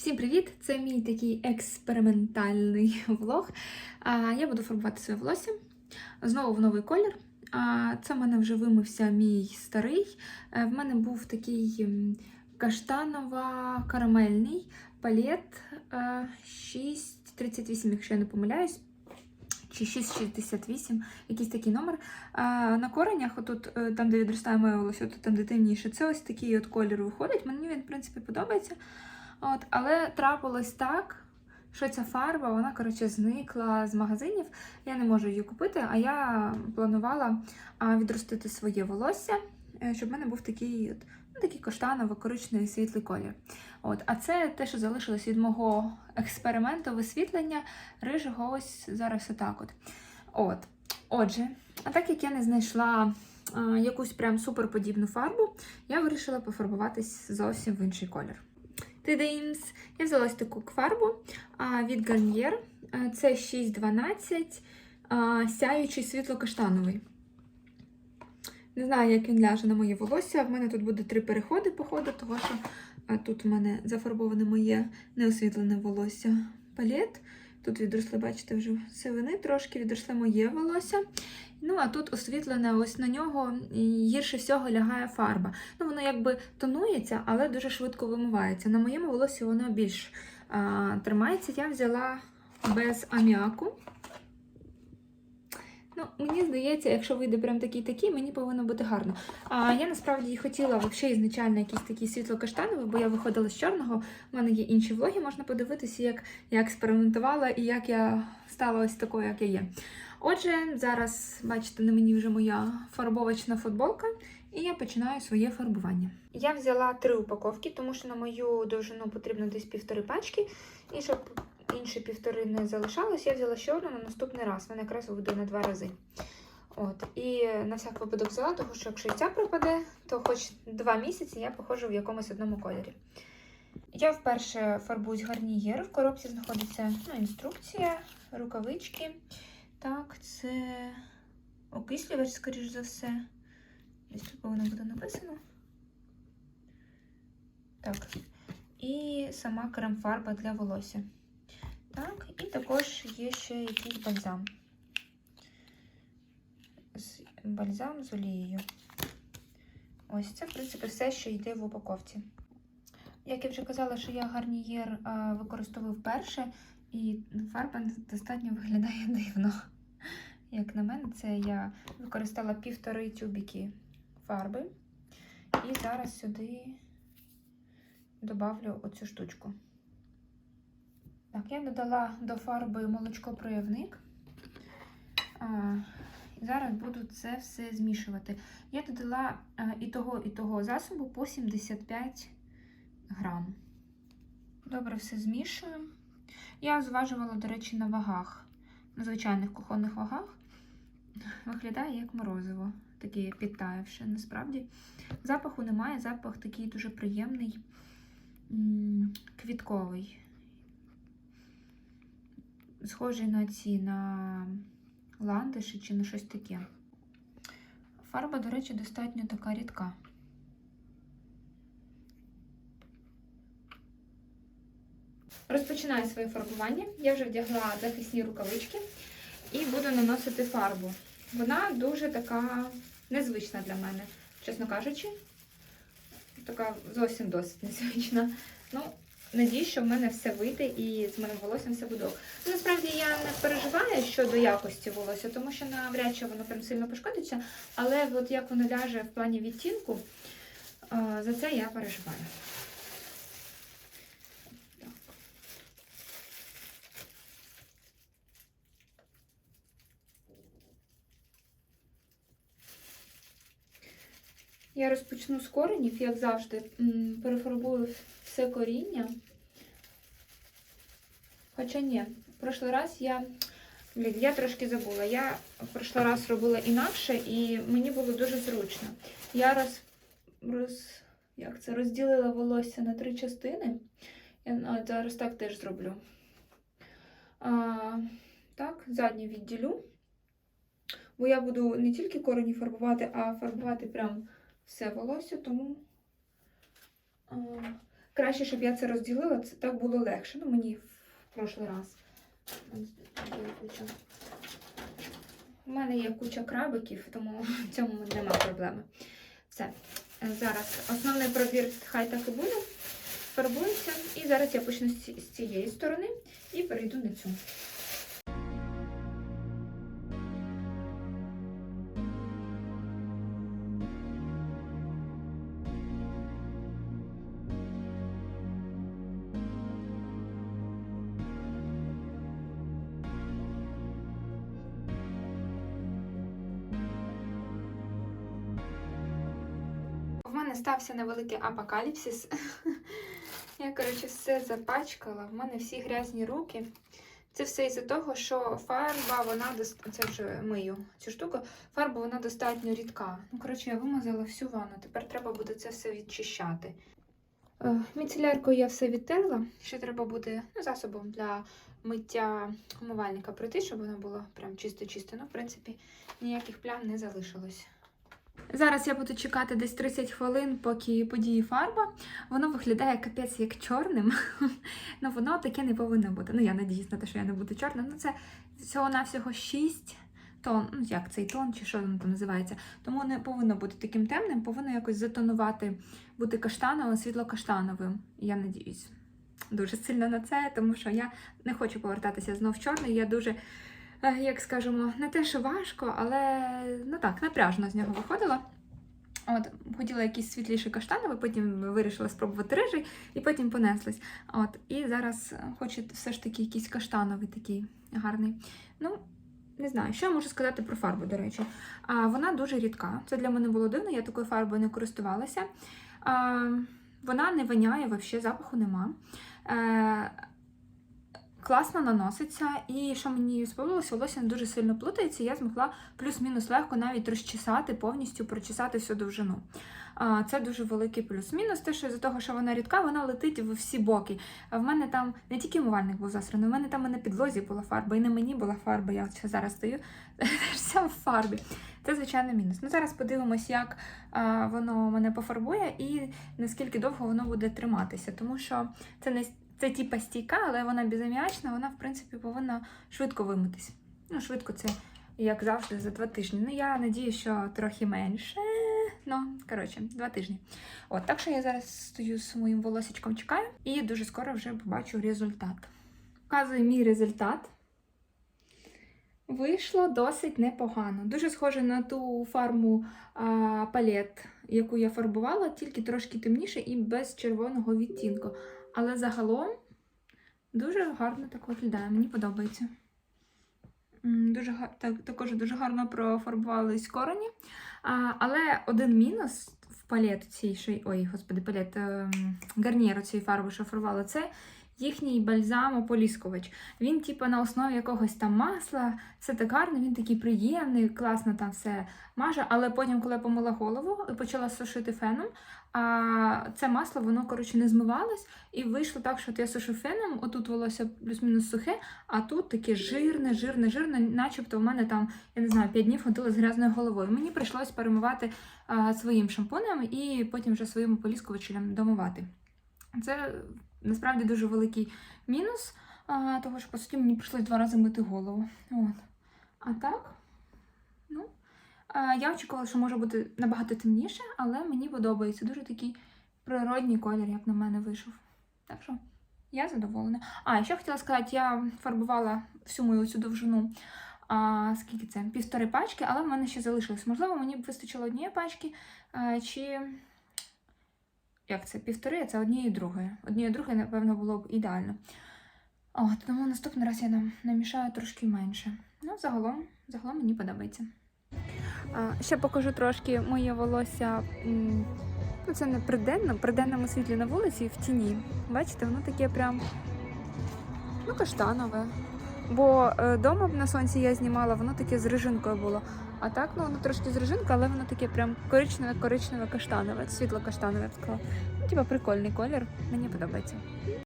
Всім привіт! Це мій такий експериментальний влог. Я буду фарбувати своє волосся знову в новий колір. Це в мене вже вимився мій старий. Е, В мене був такий каштаново-карамельний палет е, 638, якщо я не помиляюсь. Чи 668, якийсь такий номер. А, на коренях, отут, е, там, де відростає моє волосся, там де темніше, це ось такий от колір виходить. Мені він, в принципі, подобається. От, але трапилось так, що ця фарба, вона, коротше, зникла з магазинів. Я не можу її купити, а я планувала відростити своє волосся, е, щоб в мене був такий, от, ну, такий каштаново-коричневий світлий колір. От, а це те, що залишилось від мого експерименту висвітлення рижого ось зараз отак. От. От. Отже, а так як я не знайшла а, якусь прям суперподібну фарбу, я вирішила пофарбуватись зовсім в інший колір. Тидимс. Я взяла ось таку фарбу від Garnier. Це 612 сяючий світло-каштановий. Не знаю, як він ляже на моє волосся. В мене тут буде три переходи по ходу, тому що тут у мене зафарбоване моє неосвітлене волосся палет. Тут відросли, бачите, вже сивини трошки, відросли моє волосся. Ну, а тут освітлене, ось на нього гірше всього лягає фарба. Ну, воно якби тонується, але дуже швидко вимивається. На моєму волосі воно більш а, тримається. Я взяла без аміаку. Ну, мені здається, якщо вийде прям такий-такий, мені повинно бути гарно. А я насправді хотіла взагалі ізначально якийсь такий світло-каштановий, бо я виходила з чорного. У мене є інші влоги, можна подивитися, як я експериментувала і як я стала ось такою, як я є. Отже, зараз, бачите, на мені вже моя фарбовочна футболка, і я починаю своє фарбування. Я взяла три упаковки, тому що на мою довжину потрібно десь півтори пачки. І щоб інші півтори не залишалось, я взяла ще одну на наступний раз. Вона якраз вийде на два рази. От, і на всяк випадок взяла, тому що якщо ця пропаде, то хоч два місяці я походжу в якомусь одному кольорі. Я вперше фарбуюсь гарнієр. В коробці знаходиться ну, інструкція, рукавички. Так, це окислювач, скоріш за все. Десь тут повинно бути написано. Так. І сама крем-фарба для волосся. Так, і також є ще якийсь бальзам. Бальзам з олією. Ось це, в принципі, все, що йде в упаковці. Як я вже казала, що я гарнієр використовую вперше, і фарба достатньо виглядає дивно. Як на мене, це я використала півтори тюбіки фарби. І зараз сюди добавлю оцю штучку. Так, я додала до фарби молочко-проявник. А, зараз буду це все змішувати. Я додала а, і того, і того засобу по 75 грам. Добре все змішую. Я зважувала, до речі, на вагах, на звичайних кухонних вагах. Виглядає як морозиво, таке підтаявше. Насправді запаху немає, запах такий дуже приємний, квітковий. Схожий на ці на ландиші чи на щось таке. Фарба, до речі, достатньо така рідка. Розпочинаю своє фарбування. Я вже вдягла захисні рукавички і буду наносити фарбу. Вона дуже така незвична для мене, чесно кажучи. Така зовсім досить незвична. Ну, надіюсь, що в мене все вийде і з моїм волоссям все буде. Ну, насправді я не переживаю щодо якості волосся, тому що навряд чи воно прям сильно пошкодиться. Але от як воно ляже в плані відтінку, за це я переживаю. Я розпочну з коренів, як завжди, перефарбую все коріння. Хоча ні, в прошлий раз я. Блін, я трошки забула. Я в прошлий раз робила інакше і мені було дуже зручно. Я роз, роз, як це, розділила волосся на три частини. Я зараз так теж зроблю. А, так, заднє відділю. Бо я буду не тільки корені фарбувати, а фарбувати прям все волосся, тому краще, щоб я це розділила, це так було легше. Ну, мені в прошлий раз. У мене є куча крабиків, тому в цьому нема проблеми. Все. Зараз основний пробір хай так і буде. Фарбується. І зараз я почну з цієї сторони і перейду на цю. В мене стався невеликий апокаліпсис. Я, коротше, все запачкала. В мене всі грязні руки. Це все із-за того, що фарба, вона це вже мию цю штуку. Фарба вона достатньо рідка. Ну, коротше, я вимазала всю ванну. Тепер треба буде це все відчищати. Е, Міцеляркою я все відтерла. Ще треба буде ну, засобом для миття умивальника пройти, щоб воно було прям чисто-чисто. Ну, в принципі, ніяких плям не залишилось. Зараз я буду чекати десь 30 хвилин, поки подіє фарба. Воно виглядає капець як чорним. Ну воно таке не повинно бути. Ну я надіюсь на те, що я не буду чорним. Ну це всього-навсього 6 тон. Ну як цей тон, чи що воно там називається. Тому не повинно бути таким темним, повинно якось затонувати, бути каштановим, світло-каштановим. Я надіюсь дуже сильно на це, тому що я не хочу повертатися знов в чорний. Я дуже як скажемо, не те, що важко, але ну так, напряжно з нього виходила. От, хотіла якийсь світліший каштановий, потім вирішила спробувати рижий, і потім понеслась. От, і зараз е, хочу все ж таки якийсь каштановий такий гарний. Ну, не знаю, що я можу сказати про фарбу, до речі. А, вона дуже рідка. Це для мене було дивно, я такою фарбою не користувалася. А, вона не воняє, взагалі запаху нема. Класно наноситься, і що мені сподобалося, волосся не дуже сильно плутається, я змогла плюс-мінус легко навіть розчесати, повністю прочесати всю довжину. Це дуже великий плюс-мінус. Те, що з-за того, що вона рідка, вона летить в всі боки. В мене там не тільки умивальник був засраний, в мене там і на підлозі була фарба, і на мені була фарба. Я от зараз стою вся в фарбі. Це, звичайно, мінус. Ну, зараз подивимось, як воно мене пофарбує і наскільки довго воно буде триматися, тому що це не це типа стійка, але вона безаміачна, вона, в принципі, повинна швидко вимитись. Ну, швидко це, як завжди, за два тижні. Ну, я надію, що трохи менше. Ну, коротше, два тижні. От, так що я зараз стою з моїм волосечком, чекаю, і дуже скоро вже побачу результат. Показую мій результат. Вийшло досить непогано. Дуже схоже на ту фарму а, палет, яку я фарбувала, тільки трошки темніше і без червоного відтінку. Але загалом дуже гарно так виглядає, мені подобається. Дуже, так, також дуже гарно профарбувались корені. А, але один мінус в палет цій, ой, господи, палет ем, гарніру цієї фарби, що фарбувала, це їхній бальзам-ополіскувач. Він, типу, на основі якогось там масла, все так гарно, він такий приємний, класно там все маже. Але потім, коли я помила голову і почала сушити феном, а це масло, воно, коротше, не змивалось, і вийшло так, що от я сушу феном, отут волосся плюс-мінус сухе, а тут таке жирне, жирне, жирне, начебто в мене там, я не знаю, 5 днів ходила з грязною головою. Мені прийшлось перемивати а, своїм шампунем і потім вже своїм ополіскувачем домивати. Це насправді дуже великий мінус, а, того що, по суті, мені прийшлось два рази мити голову. От. А так, ну, а, я очікувала, що може бути набагато темніше, але мені подобається. Дуже такий природній колір, як на мене, вийшов. Так що я задоволена. А, ще хотіла сказати, я фарбувала всю мою цю довжину. А, скільки це? Півтори пачки, але в мене ще залишилось. Можливо, мені б вистачило однієї пачки, а, чи як це? Півтори, а це однієї другої. Однієї другої, напевно, було б ідеально. От, тому наступний раз я нам намішаю трошки менше. Ну, загалом, загалом мені подобається. А, ще покажу трошки моє волосся. Ну, це не при денному, при денному світлі на вулиці в тіні. Бачите, воно таке прям ну, каштанове. Бо е, дома на сонці я знімала, воно таке з рижинкою було. А так, ну воно трошки з але воно таке прям коричневе, коричневе каштанове, світло каштанове. Ну, типа прикольний колір, мені подобається.